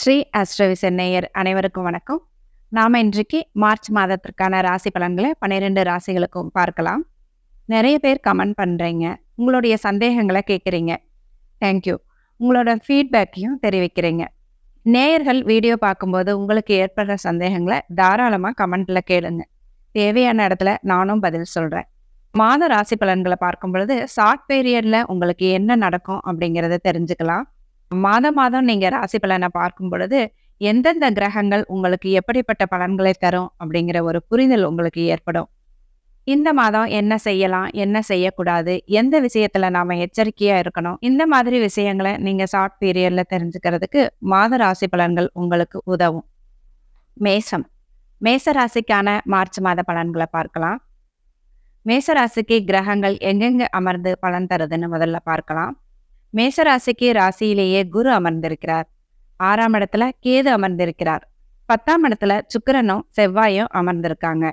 ஸ்ரீ அஸ்ட்ரவிசன் நேயர் அனைவருக்கும் வணக்கம். நாம இன்றைக்கு மார்ச் மாதத்திற்கான ராசி பலன்களை பன்னிரெண்டு ராசிகளுக்கும் பார்க்கலாம். நிறைய பேர் கமெண்ட் பண்ணுறீங்க உங்களுடைய சந்தேகங்களை கேட்குறீங்க. தேங்க்யூ உங்களோட ஃபீட்பேக்கையும் தெரிவிக்கிறீங்க. நேயர்கள் வீடியோ பார்க்கும்போது உங்களுக்கு ஏற்படுற சந்தேகங்களை தாராளமாக கமெண்ட்டில் கேளுங்க. தேவையான இடத்துல நானும் பதில் சொல்கிறேன் மாத ராசி பலன்களை பார்க்கும் பொழுது ஷார்ட் பீரியடில் உங்களுக்கு என்ன நடக்கும் அப்படிங்கிறத தெரிஞ்சுக்கலாம். மாதம் மாதம் நீங்கள் ராசி பலனை பார்க்கும் பொழுது எந்தெந்த கிரகங்கள் உங்களுக்கு எப்படிப்பட்ட பலன்களை தரும் அப்படிங்கிற ஒரு புரிதல் உங்களுக்கு ஏற்படும். இந்த மாதம் என்ன செய்யலாம் என்ன செய்யக்கூடாது எந்த விஷயத்துல நாம எச்சரிக்கையா இருக்கணும் இந்த மாதிரி விஷயங்களை நீங்க ஷார்ட் பீரியட்ல தெரிஞ்சுக்கிறதுக்கு மாத ராசி பலன்கள் உங்களுக்கு உதவும். மேசம். மேச ராசிக்கான மார்ச் மாத பலன்களை பார்க்கலாம். மேச ராசிக்கு கிரகங்கள் எங்கெங்க அமர்ந்து பலன் தருதுன்னு முதல்ல பார்க்கலாம். மேச ராசிக்கு ராசியிலேயே குரு அமர்ந்திருக்கிறார். ஆறாம் இடத்துல கேது அமர்ந்திருக்கிறார். பத்தாம் இடத்துல சுக்கிரனும் செவ்வாயும் அமர்ந்திருக்காங்க.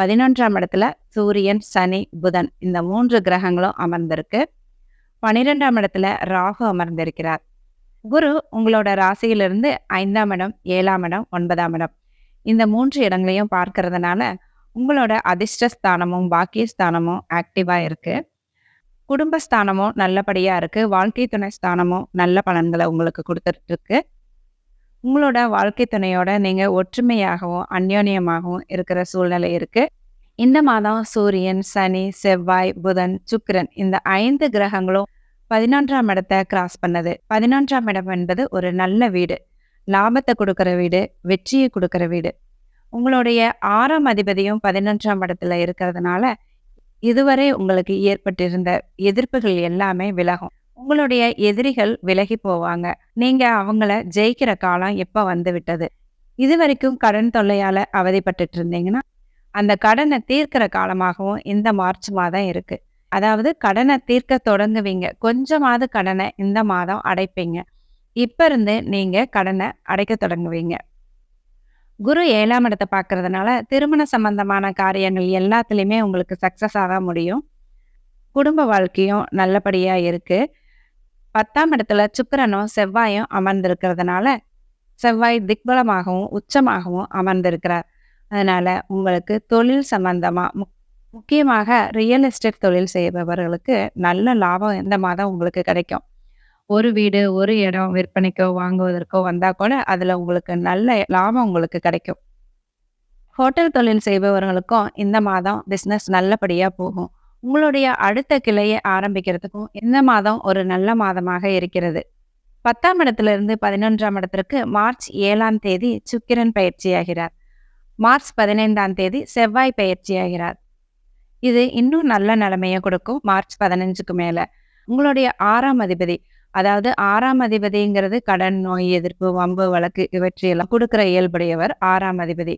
பதினொன்றாம் இடத்துல சூரியன் சனி புதன் இந்த மூன்று கிரகங்களும் அமர்ந்திருக்கு. பனிரெண்டாம் இடத்துல ராகு அமர்ந்திருக்கிறார். குரு உங்களோட ராசியிலிருந்து ஐந்தாம் இடம் ஏழாம் இடம் ஒன்பதாம் இடம். இந்த மூன்று இடங்களையும் பார்க்கறதுனால உங்களோட அதிர்ஷ்டஸ்தானமும் பாக்கியஸ்தானமும் ஆக்டிவாக இருக்கு. குடும்பஸ்தானமும் நல்லபடியா இருக்கு. வாழ்க்கை துணை ஸ்தானமும் நல்ல பலன்களை உங்களுக்கு கொடுத்துட்டு இருக்கு உங்களோட வாழ்க்கை துணையோட நீங்க ஒற்றுமையாகவும் அந்யோன்யமாகவும் இருக்கிற சூழ்நிலை இருக்கு. இந்த மாதம் சூரியன் சனி செவ்வாய் புதன் சுக்கிரன் இந்த ஐந்து கிரகங்களும் பதினொன்றாம் இடத்தை கிராஸ் பண்ணது. பதினொன்றாம் இடம் என்பது ஒரு நல்ல வீடு. லாபத்தை கொடுக்குற வீடு வெற்றியை கொடுக்குற வீடு. உங்களுடைய ஆறாம் அதிபதியும் பதினொன்றாம் இடத்துல இருக்கிறதுனால இதுவரை உங்களுக்கு ஏற்பட்டிருந்த எதிர்ப்புகள் எல்லாமே விலகும். உங்களுடைய எதிரிகள் விலகி போவாங்க. நீங்க அவங்கள ஜெயிக்கிற காலம் எப்ப வந்து விட்டது? இது வரைக்கும் கடன் தொல்லையால அவதிப்பட்டு இருந்தீங்கன்னா அந்த கடனை தீர்க்கிற காலமாகவும் இந்த மார்ச் மாதம் இருக்கு. அதாவது கடனை தீர்க்க தொடங்குவீங்க. கொஞ்சமாவது கடனை இந்த மாதம் அடைப்பீங்க. இப்ப இருந்து நீங்க கடனை அடைக்க தொடங்குவீங்க. குரு ஏழாம் இடத்தை பார்க்கறதுனால திருமண சம்பந்தமான காரியங்கள் எல்லாத்துலேயுமே உங்களுக்கு சக்ஸஸ் ஆக முடியும். குடும்ப வாழ்க்கையும் நல்லபடியாக இருக்குது பத்தாம் இடத்துல சுக்கரனும் செவ்வாயும் அமர்ந்திருக்கிறதுனால செவ்வாய் திக்பலமாகவும் உச்சமாகவும் அமர்ந்திருக்கிறார். அதனால் உங்களுக்கு தொழில் சம்பந்தமாக முக்- முக்கியமாக ரியல் எஸ்டேட் தொழில் செய்பவர்களுக்கு நல்ல லாபம் இந்த மாதம் உங்களுக்கு கிடைக்கும். ஒரு வீடு ஒரு இடம் விற்பனைக்கோ வாங்குவதற்கோ வந்தா கூட அதுல உங்களுக்கு நல்ல லாபம் உங்களுக்கு கிடைக்கும். ஹோட்டல் தொழில் செய்பவர்களுக்கும் இந்த மாதம் பிசினஸ் நல்லபடியா போகும். உங்களுடைய அடுத்த கிளையை ஆரம்பிக்கிறதுக்கும் இந்த மாதம் ஒரு நல்ல மாதமாக இருக்கிறது. பத்தாம் இடத்துல இருந்து பதினொன்றாம் இடத்திற்கு மார்ச் ஏழாம் தேதி சுக்கிரன் பயிற்சியாகிறார். மார்ச் பதினைந்தாம் தேதி செவ்வாய் பயிற்சியாகிறார். இது இன்னும் நல்ல நிலைமையை கொடுக்கும் மார்ச் பதினஞ்சுக்கு மேல. உங்களுடைய ஆறாம் அதிபதி அதாவது ஆறாம் அதிபதிங்கிறது கடன் நோய் எதிர்ப்பு வம்பு வழக்கு இவற்றையெல்லாம் கொடுக்கிற இயல்புடையவர் ஆறாம் அதிபதி.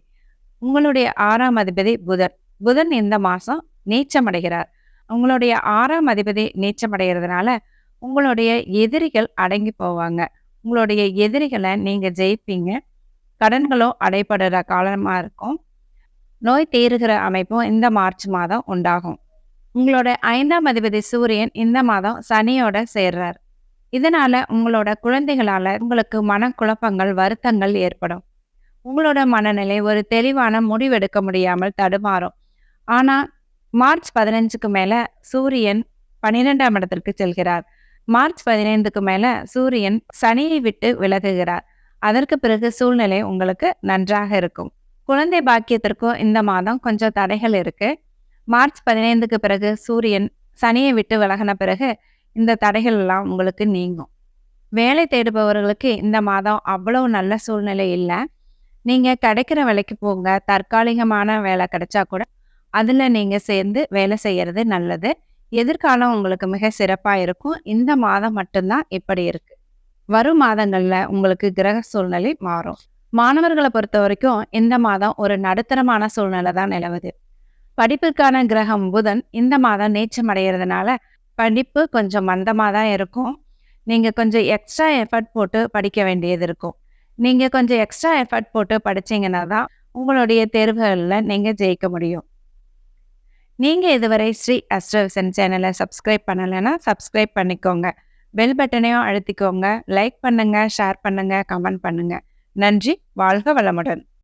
உங்களுடைய ஆறாம் அதிபதி புதன். புதன் இந்த மாதம் நீச்சம் அடைகிறார். உங்களுடைய ஆறாம் அதிபதி நீச்சமடைகிறதுனால உங்களுடைய எதிரிகள் அடங்கி போவாங்க. உங்களுடைய எதிரிகளை நீங்கள் ஜெயிப்பீங்க. கடன்களும் அடைபடுற காலமாக இருக்கும். நோய் தீருகிற அமைப்பும் இந்த மார்ச் மாதம் உண்டாகும். உங்களோட ஐந்தாம் அதிபதி சூரியன் இந்த மாதம் சனியோட சேர்றார். இதனால உங்களோட குழந்தைகளால உங்களுக்கு மனக்குழப்பங்கள் வருத்தங்கள் ஏற்படும். உங்களோட மனநிலை ஒரு தெளிவான முடிவெடுக்க முடியாமல் தடுமாறும். ஆனால் மார்ச் பதினஞ்சுக்கு மேலே சூரியன் பன்னிரெண்டாம் இடத்திற்கு செல்கிறார். மார்ச் பதினைந்துக்கு மேலே சூரியன் சனியை விட்டு விலகுகிறார். அதற்கு பிறகு சூழ்நிலை உங்களுக்கு நன்றாக இருக்கும். குழந்தை பாக்கியத்திற்கும் இந்த மாதம் கொஞ்சம் தடைகள் இருக்கு. மார்ச் பதினைந்துக்கு பிறகு சூரியன் சனியை விட்டு விலகின பிறகு இந்த தடைகள் எல்லாம் உங்களுக்கு நீங்கும். வேலை தேடுபவர்களுக்கு இந்த மாதம் அவ்வளவு நல்ல சூழ்நிலை இல்லை. நீங்க கிடைக்கிற வேலைக்கு போங்க. தற்காலிகமான வேலை கிடைச்சா கூட அதுல நீங்க சேர்ந்து வேலை செய்யறது நல்லது. எதிர்காலம் உங்களுக்கு மிக சிறப்பா இருக்கும். இந்த மாதம் மட்டும்தான் இப்படி இருக்கு. வரும் மாதங்கள்ல உங்களுக்கு கிரக சூழ்நிலை மாறும். மாணவர்களை பொறுத்த வரைக்கும் இந்த மாதம் ஒரு நடுத்தரமான சூழ்நிலை தான் நிலவுது. படிப்பிற்கான கிரகம் புதன் இந்த மாதம் நீச்சம் அடைகிறதுனால படிப்பு கொஞ்சம் மந்தமாக தான் இருக்கும். நீங்கள் கொஞ்சம் எக்ஸ்ட்ரா எஃபர்ட் போட்டு படிக்க வேண்டியது இருக்கும். நீங்கள் கொஞ்சம் எக்ஸ்ட்ரா எஃபர்ட் போட்டு படித்தீங்கன்னா தான் உங்களுடைய தேர்வுகளில் நீங்கள் ஜெயிக்க முடியும். நீங்கள் இதுவரை ஸ்ரீ அஸ்ட்ரோவிசன் சேனலை சப்ஸ்கிரைப் பண்ணலைன்னா சப்ஸ்கிரைப் பண்ணிக்கோங்க. பெல் பட்டனையும் அழுத்திக்கோங்க. லைக் பண்ணுங்கள் ஷேர் பண்ணுங்கள் கமெண்ட் பண்ணுங்கள் நன்றி. வாழ்க வளமுடன்.